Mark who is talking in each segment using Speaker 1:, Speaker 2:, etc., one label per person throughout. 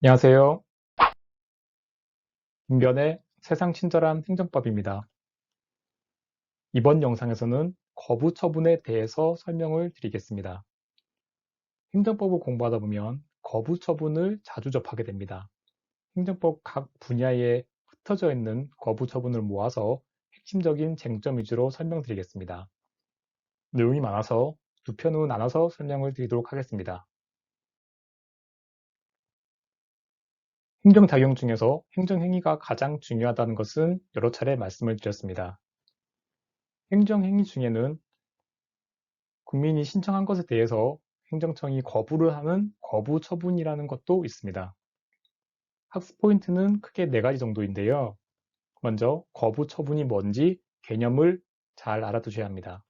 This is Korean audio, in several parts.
Speaker 1: 안녕하세요. 김변의 세상 친절한 행정법입니다. 이번 영상에서는 거부 처분에 대해서 설명을 드리겠습니다. 행정법을 공부하다 보면 거부 처분을 자주 접하게 됩니다. 행정법 각 분야에 흩어져 있는 거부 처분을 모아서 핵심적인 쟁점 위주로 설명드리겠습니다. 내용이 많아서 두 편으로 나눠서 설명을 드리도록 하겠습니다. 행정작용 중에서 행정행위가 가장 중요하다는 것은 여러 차례 말씀을 드렸습니다. 행정행위 중에는 국민이 신청한 것에 대해서 행정청이 거부를 하는 거부 처분이라는 것도 있습니다. 학습 포인트는 크게 네 가지 정도인데요. 먼저 거부 처분이 뭔지 개념을 잘 알아두셔야 합니다.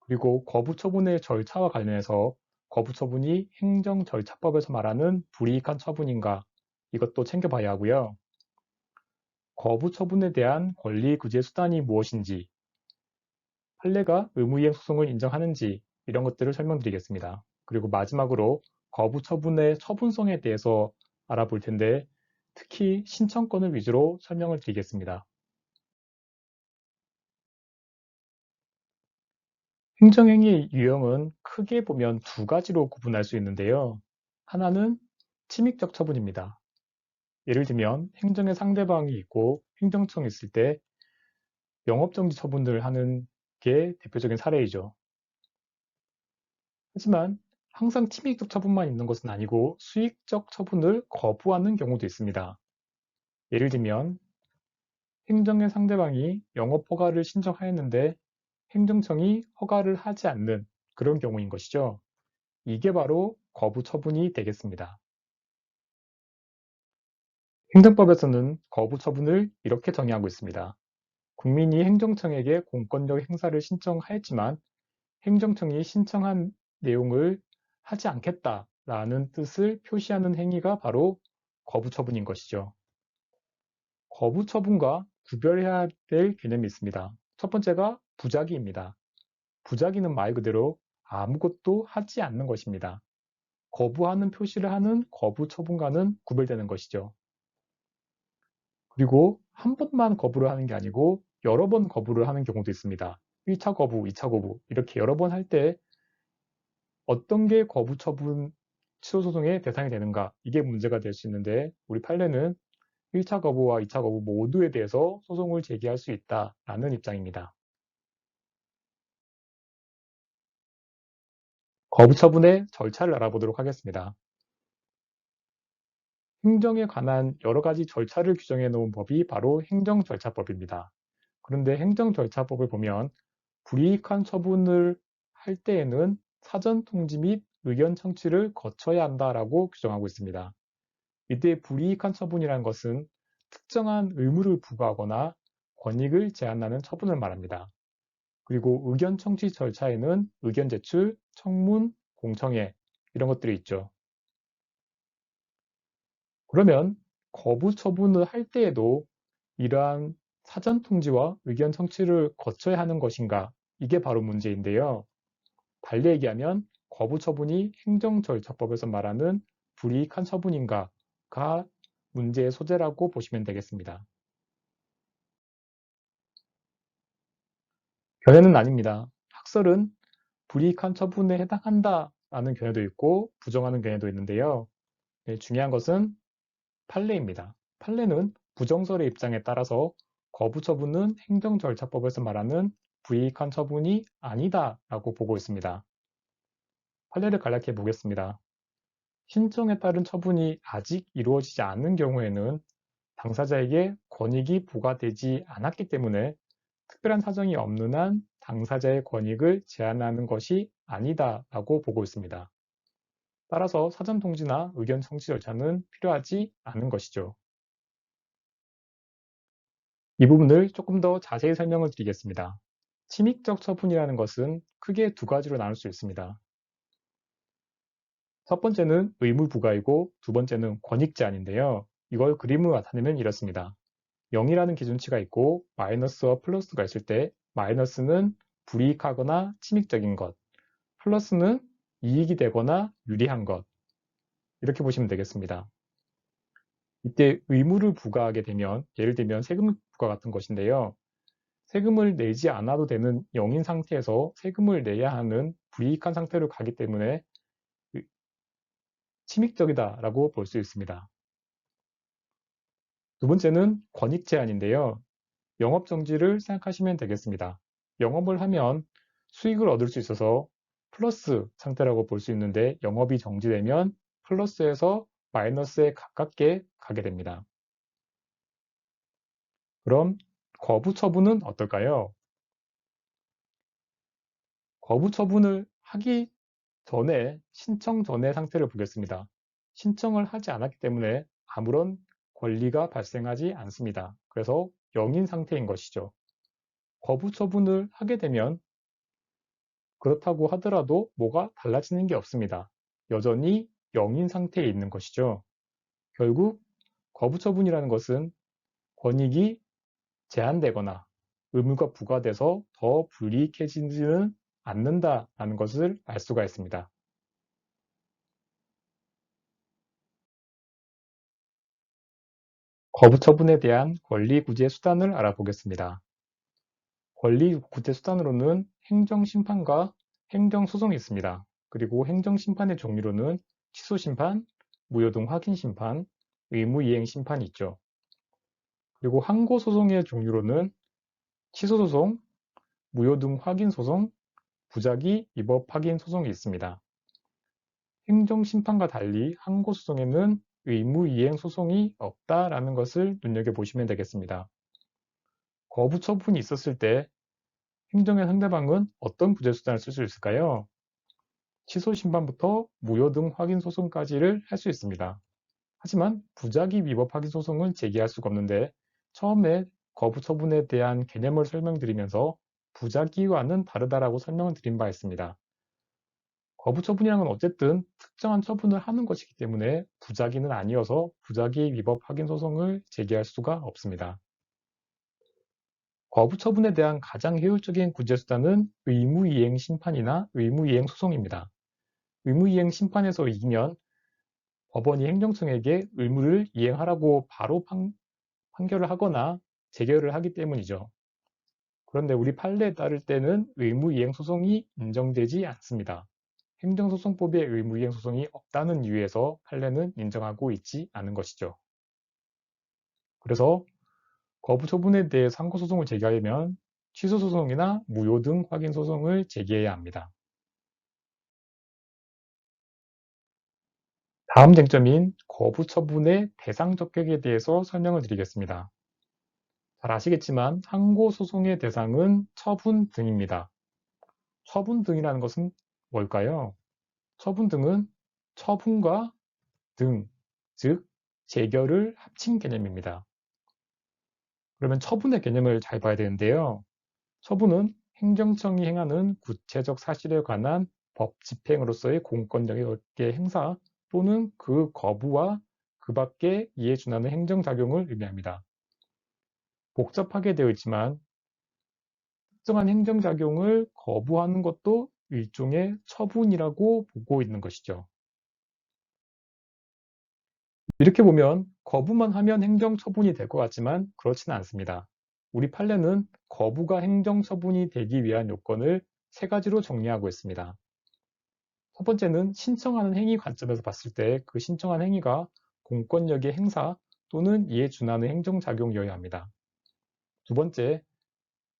Speaker 1: 그리고 거부 처분의 절차와 관련해서 거부 처분이 행정 절차법에서 말하는 불이익한 처분인가 이것도 챙겨봐야 하고요. 거부 처분에 대한 권리 구제 수단이 무엇인지, 판례가 의무이행 소송을 인정하는지 이런 것들을 설명드리겠습니다. 그리고 마지막으로 거부 처분의 처분성에 대해서 알아볼 텐데 특히 신청권을 위주로 설명을 드리겠습니다. 행정행위의 유형은 크게 보면 두 가지로 구분할 수 있는데요. 하나는 침입적 처분입니다. 예를 들면 행정의 상대방이 있고 행정청이 있을 때 영업정지 처분을 하는 게 대표적인 사례이죠. 하지만 항상 침입적 처분만 있는 것은 아니고 수익적 처분을 거부하는 경우도 있습니다. 예를 들면 행정의 상대방이 영업 허가를 신청하였는데 행정청이 허가를 하지 않는 그런 경우인 것이죠. 이게 바로 거부 처분이 되겠습니다. 행정법에서는 거부 처분을 이렇게 정의하고 있습니다. 국민이 행정청에게 공권력 행사를 신청하였지만 행정청이 신청한 내용을 하지 않겠다라는 뜻을 표시하는 행위가 바로 거부 처분인 것이죠. 거부 처분과 구별해야 될 개념이 있습니다. 첫 번째가 부작위입니다. 부작위는 말 그대로 아무것도 하지 않는 것입니다. 거부하는 표시를 하는 거부 처분과는 구별되는 것이죠. 그리고 한 번만 거부를 하는 게 아니고 여러 번 거부를 하는 경우도 있습니다. 1차 거부, 2차 거부 이렇게 여러 번 할 때 어떤 게 거부 처분 취소 소송의 대상이 되는가 이게 문제가 될 수 있는데 우리 판례는 1차 거부와 2차 거부 모두에 대해서 소송을 제기할 수 있다라는 입장입니다. 거부 처분의 절차를 알아보도록 하겠습니다. 행정에 관한 여러 가지 절차를 규정해 놓은 법이 바로 행정절차법입니다. 그런데 행정절차법을 보면 불이익한 처분을 할 때에는 사전 통지 및 의견 청취를 거쳐야 한다라고 규정하고 있습니다. 이때 불이익한 처분이라는 것은 특정한 의무를 부과하거나 권익을 제한하는 처분을 말합니다. 그리고 의견 청취 절차에는 의견 제출, 청문, 공청회 이런 것들이 있죠. 그러면 거부 처분을 할 때에도 이러한 사전 통지와 의견 청취를 거쳐야 하는 것인가? 이게 바로 문제인데요. 달리 얘기하면 거부 처분이 행정 절차법에서 말하는 불이익한 처분인가가 문제의 소재라고 보시면 되겠습니다. 견해는 아닙니다. 학설은 불이익한 처분에 해당한다라는 견해도 있고 부정하는 견해도 있는데요. 네, 중요한 것은 판례입니다. 판례는 부정설의 입장에 따라서 거부 처분은 행정 절차법에서 말하는 불이익한 처분이 아니다라고 보고 있습니다. 판례를 간략해 보겠습니다. 신청에 따른 처분이 아직 이루어지지 않은 경우에는 당사자에게 권익이 부과되지 않았기 때문에 특별한 사정이 없는 한 당사자의 권익을 제한하는 것이 아니다라고 보고 있습니다. 따라서 사전 통지나 의견 청취 절차는 필요하지 않은 것이죠. 이 부분을 조금 더 자세히 설명을 드리겠습니다. 침입적 처분이라는 것은 크게 두 가지로 나눌 수 있습니다. 첫 번째는 의무 부과이고 두 번째는 권익 제한인데요. 이걸 그림으로 나타내면 이렇습니다. 0이라는 기준치가 있고 마이너스와 플러스가 있을 때 마이너스는 불이익하거나 침입적인 것, 플러스는 이익이 되거나 유리한 것 이렇게 보시면 되겠습니다. 이때 의무를 부과하게 되면 예를 들면 세금 부과 같은 것인데요. 세금을 내지 않아도 되는 영인 상태에서 세금을 내야 하는 불이익한 상태로 가기 때문에 침익적이다라고 볼 수 있습니다. 두 번째는 권익 제한인데요. 영업 정지를 생각하시면 되겠습니다. 영업을 하면 수익을 얻을 수 있어서 플러스 상태라고 볼 수 있는데 영업이 정지되면 플러스에서 마이너스에 가깝게 가게 됩니다. 그럼 거부 처분은 어떨까요? 거부 처분을 하기 전에 신청 전의 상태를 보겠습니다. 신청을 하지 않았기 때문에 아무런 권리가 발생하지 않습니다. 그래서 영인 상태인 것이죠. 거부 처분을 하게 되면 그렇다고 하더라도 뭐가 달라지는 게 없습니다. 여전히 영인 상태에 있는 것이죠. 결국 거부 처분이라는 것은 권익이 제한되거나 의무가 부과돼서 더 불이익해지지는 않는다라는 것을 알 수가 있습니다. 거부 처분에 대한 권리 구제 수단을 알아보겠습니다. 권리 구제 수단으로는 행정심판과 행정소송이 있습니다. 그리고 행정심판의 종류로는 취소심판, 무효등 확인심판, 의무이행심판이 있죠. 그리고 항고소송의 종류로는 취소소송, 무효등 확인소송, 부작위 위법 확인 소송이 있습니다. 행정심판과 달리 항고소송에는 의무이행 소송이 없다라는 것을 눈여겨보시면 되겠습니다. 거부 처분이 있었을 때 행정의 상대방은 어떤 구제수단을 쓸 수 있을까요? 취소 심판부터 무효 등 확인 소송까지를 할 수 있습니다. 하지만 부작위 위법 확인 소송은 제기할 수가 없는데 처음에 거부 처분에 대한 개념을 설명드리면서 부작위와는 다르다라고 설명을 드린 바 있습니다. 거부 처분이란 건 어쨌든 특정한 처분을 하는 것이기 때문에 부작위는 아니어서 부작위 위법 확인 소송을 제기할 수가 없습니다. 거부 처분에 대한 가장 효율적인 구제수단은 의무이행 심판이나 의무이행 소송입니다. 의무이행 심판에서 이기면 법원이 행정청에게 의무를 이행하라고 바로 판, 판결을 하거나 재결을 하기 때문이죠. 그런데 우리 판례에 따를 때는 의무이행 소송이 인정되지 않습니다. 행정소송법에 의무이행 소송이 없다는 이유에서 판례는 인정하고 있지 않은 것이죠. 그래서 거부 처분에 대해 상고 소송을 제기하려면 취소 소송이나 무효 등 확인 소송을 제기해야 합니다. 다음 쟁점인 거부 처분의 대상 적격에 대해서 설명을 드리겠습니다. 잘 아시겠지만 항고 소송의 대상은 처분 등입니다. 처분 등이라는 것은 뭘까요? 처분 등은 처분과 등, 즉 재결을 합친 개념입니다. 그러면 처분의 개념을 잘 봐야 되는데요. 처분은 행정청이 행하는 구체적 사실에 관한 법 집행으로서의 공권력의 행사 또는 그 거부와 그 밖에 이에 준하는 행정작용을 의미합니다. 복잡하게 되어 있지만 특정한 행정작용을 거부하는 것도 일종의 처분이라고 보고 있는 것이죠. 이렇게 보면 거부만 하면 행정처분이 될 것 같지만 그렇지는 않습니다. 우리 판례는 거부가 행정처분이 되기 위한 요건을 세 가지로 정리하고 있습니다. 첫 번째는 신청하는 행위 관점에서 봤을 때 그 신청한 행위가 공권력의 행사 또는 이에 준하는 행정작용이어야 합니다. 두 번째,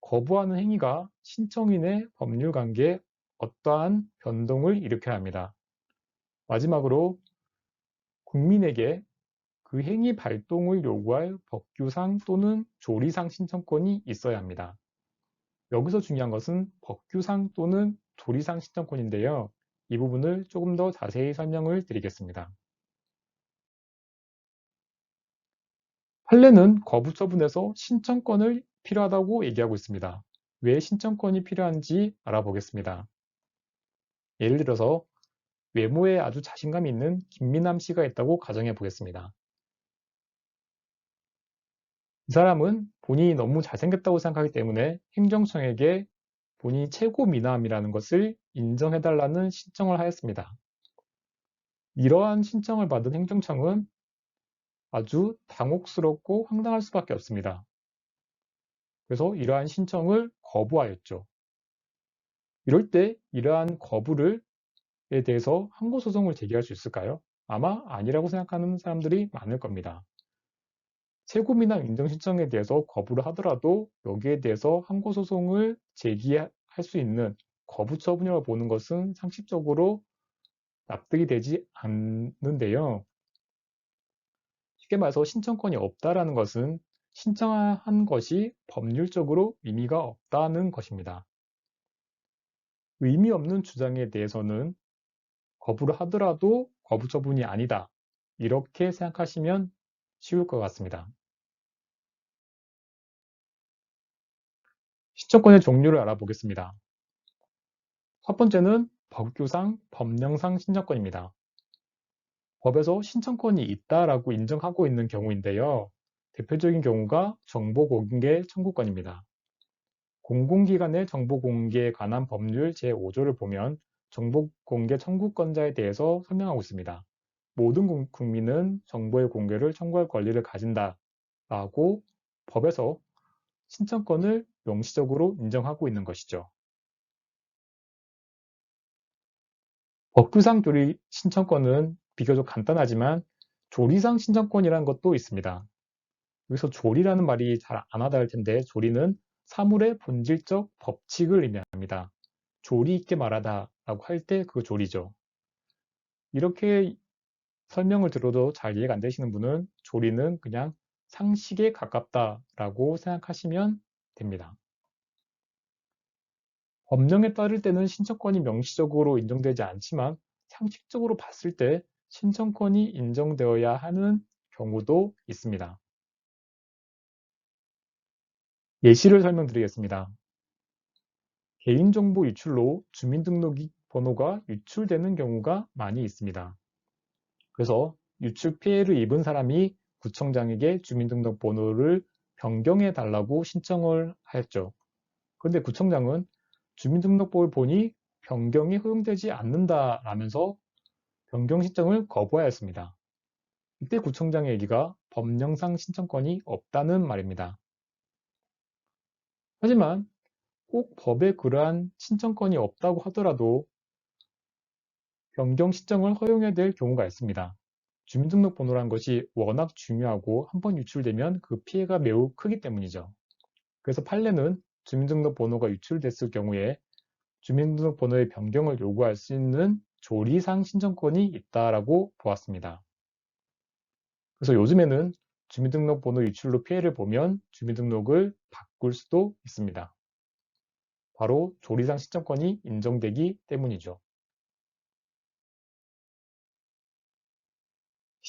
Speaker 1: 거부하는 행위가 신청인의 법률관계에 어떠한 변동을 일으켜야 합니다. 마지막으로 국민에게 그 행위 발동을 요구할 법규상 또는 조리상 신청권이 있어야 합니다. 여기서 중요한 것은 법규상 또는 조리상 신청권인데요. 이 부분을 조금 더 자세히 설명을 드리겠습니다. 판례는 거부 처분에서 신청권을 필요하다고 얘기하고 있습니다. 왜 신청권이 필요한지 알아보겠습니다. 예를 들어서 외모에 아주 자신감이 있는 김미남 씨가 있다고 가정해 보겠습니다. 이 사람은 본인이 너무 잘생겼다고 생각하기 때문에 행정청에게 본인이 최고 미남이라는 것을 인정해달라는 신청을 하였습니다. 이러한 신청을 받은 행정청은 아주 당혹스럽고 황당할 수밖에 없습니다. 그래서 이러한 신청을 거부하였죠. 이럴 때 이러한 거부를 에 대해서 항고소송을 제기할 수 있을까요? 아마 아니라고 생각하는 사람들이 많을 겁니다. 세금이나 인정 신청에 대해서 거부를 하더라도 여기에 대해서 항고 소송을 제기할 수 있는 거부 처분이라고 보는 것은 상식적으로 납득이 되지 않는데요. 쉽게 말해서 신청권이 없다라는 것은 신청한 것이 법률적으로 의미가 없다는 것입니다. 의미 없는 주장에 대해서는 거부를 하더라도 거부 처분이 아니다. 이렇게 생각하시면 쉬울 것 같습니다. 신청권의 종류를 알아보겠습니다. 첫 번째는 법규상, 법령상 신청권입니다. 법에서 신청권이 있다라고 인정하고 있는 경우인데요. 대표적인 경우가 정보공개 청구권입니다. 공공기관의 정보공개에 관한 법률 제5조를 보면 정보공개 청구권자에 대해서 설명하고 있습니다. 모든 국민은 정보의 공개를 청구할 권리를 가진다 라고 법에서 신청권을 명시적으로 인정하고 있는 것이죠. 법규상 조리 신청권은 비교적 간단하지만 조리상 신청권이라는 것도 있습니다. 여기서 조리라는 말이 잘안 와닿을 텐데 조리는 사물의 본질적 법칙을 의미합니다. 조리 있게 말하다 라고 할 때 그 조리죠. 이렇게 설명을 들어도 잘 이해가 안 되시는 분은 조리는 그냥 상식에 가깝다라고 생각하시면 됩니다. 법령에 따를 때는 신청권이 명시적으로 인정되지 않지만 상식적으로 봤을 때 신청권이 인정되어야 하는 경우도 있습니다. 예시를 설명드리겠습니다. 개인정보 유출로 주민등록 번호가 유출되는 경우가 많이 있습니다. 그래서 유출 피해를 입은 사람이 구청장에게 주민등록번호를 변경해 달라고 신청을 하였죠. 그런데 구청장은 주민등록번호를 보니 변경이 허용되지 않는다라면서 변경 신청을 거부하였습니다. 이때 구청장의 얘기가 법령상 신청권이 없다는 말입니다. 하지만 꼭 법에 그러한 신청권이 없다고 하더라도 변경 신청을 허용해야 될 경우가 있습니다. 주민등록번호란 것이 워낙 중요하고 한 번 유출되면 그 피해가 매우 크기 때문이죠. 그래서 판례는 주민등록번호가 유출됐을 경우에 주민등록번호의 변경을 요구할 수 있는 조리상 신청권이 있다라고 보았습니다. 그래서 요즘에는 주민등록번호 유출로 피해를 보면 주민등록을 바꿀 수도 있습니다. 바로 조리상 신청권이 인정되기 때문이죠.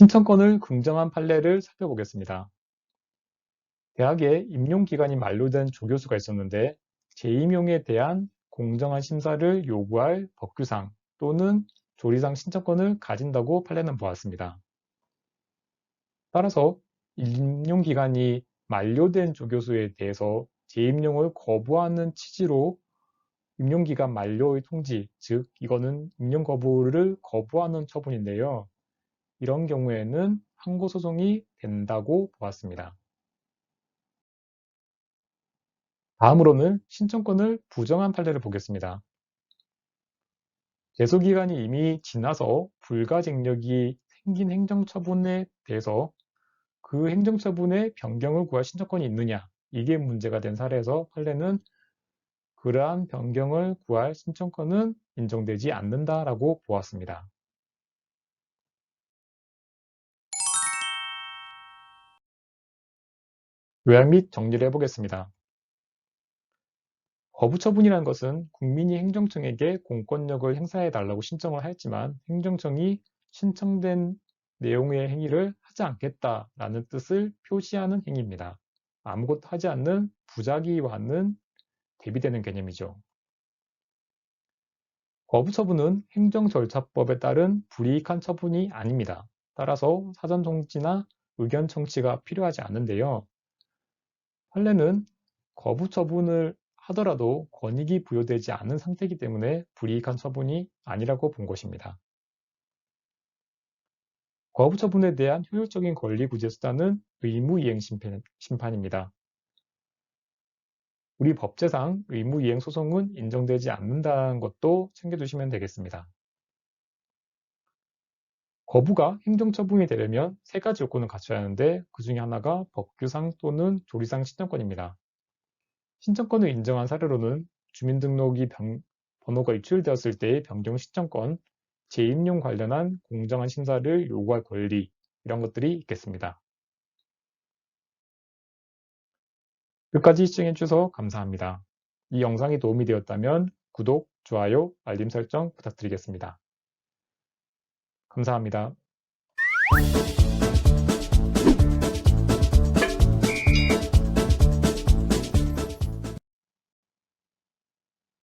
Speaker 1: 신청권을 긍정한 판례를 살펴보겠습니다. 대학에 임용기간이 만료된 조교수가 있었는데 재임용에 대한 공정한 심사를 요구할 법규상 또는 조리상 신청권을 가진다고 판례는 보았습니다. 따라서 임용기간이 만료된 조교수에 대해서 재임용을 거부하는 취지로 임용기간 만료의 통지, 즉 이거는 임용 거부를 거부하는 처분인데요. 이런 경우에는 항고 소송이 된다고 보았습니다. 다음으로는 신청권을 부정한 판례를 보겠습니다. 제소기간이 이미 지나서 불가쟁력이 생긴 행정처분에 대해서 그 행정처분의 변경을 구할 신청권이 있느냐 이게 문제가 된 사례에서 판례는 그러한 변경을 구할 신청권은 인정되지 않는다라고 보았습니다. 요약 및 정리를 해보겠습니다. 거부처분이라는 것은 국민이 행정청에게 공권력을 행사해달라고 신청을 하였지만 행정청이 신청된 내용의 행위를 하지 않겠다라는 뜻을 표시하는 행위입니다. 아무것도 하지 않는 부작위와는 대비되는 개념이죠. 거부처분은 행정절차법에 따른 불이익한 처분이 아닙니다. 따라서 사전 통지나 의견 청취가 필요하지 않은데요. 판례는 거부 처분을 하더라도 권익이 부여되지 않은 상태이기 때문에 불이익한 처분이 아니라고 본 것입니다. 거부 처분에 대한 효율적인 권리 구제 수단은 의무이행 심판, 심판입니다. 우리 법제상 의무이행 소송은 인정되지 않는다는 것도 챙겨두시면 되겠습니다. 거부가 행정처분이 되려면 세 가지 요건을 갖춰야 하는데 그 중에 하나가 법규상 또는 조리상 신청권입니다. 신청권을 인정한 사례로는 주민등록이 병- 번호가 유출되었을 때의 변경 신청권, 재임용 관련한 공정한 심사를 요구할 권리 이런 것들이 있겠습니다. 끝까지 시청해 주셔서 감사합니다. 이 영상이 도움이 되었다면 구독, 좋아요, 알림 설정 부탁드리겠습니다. 감사합니다.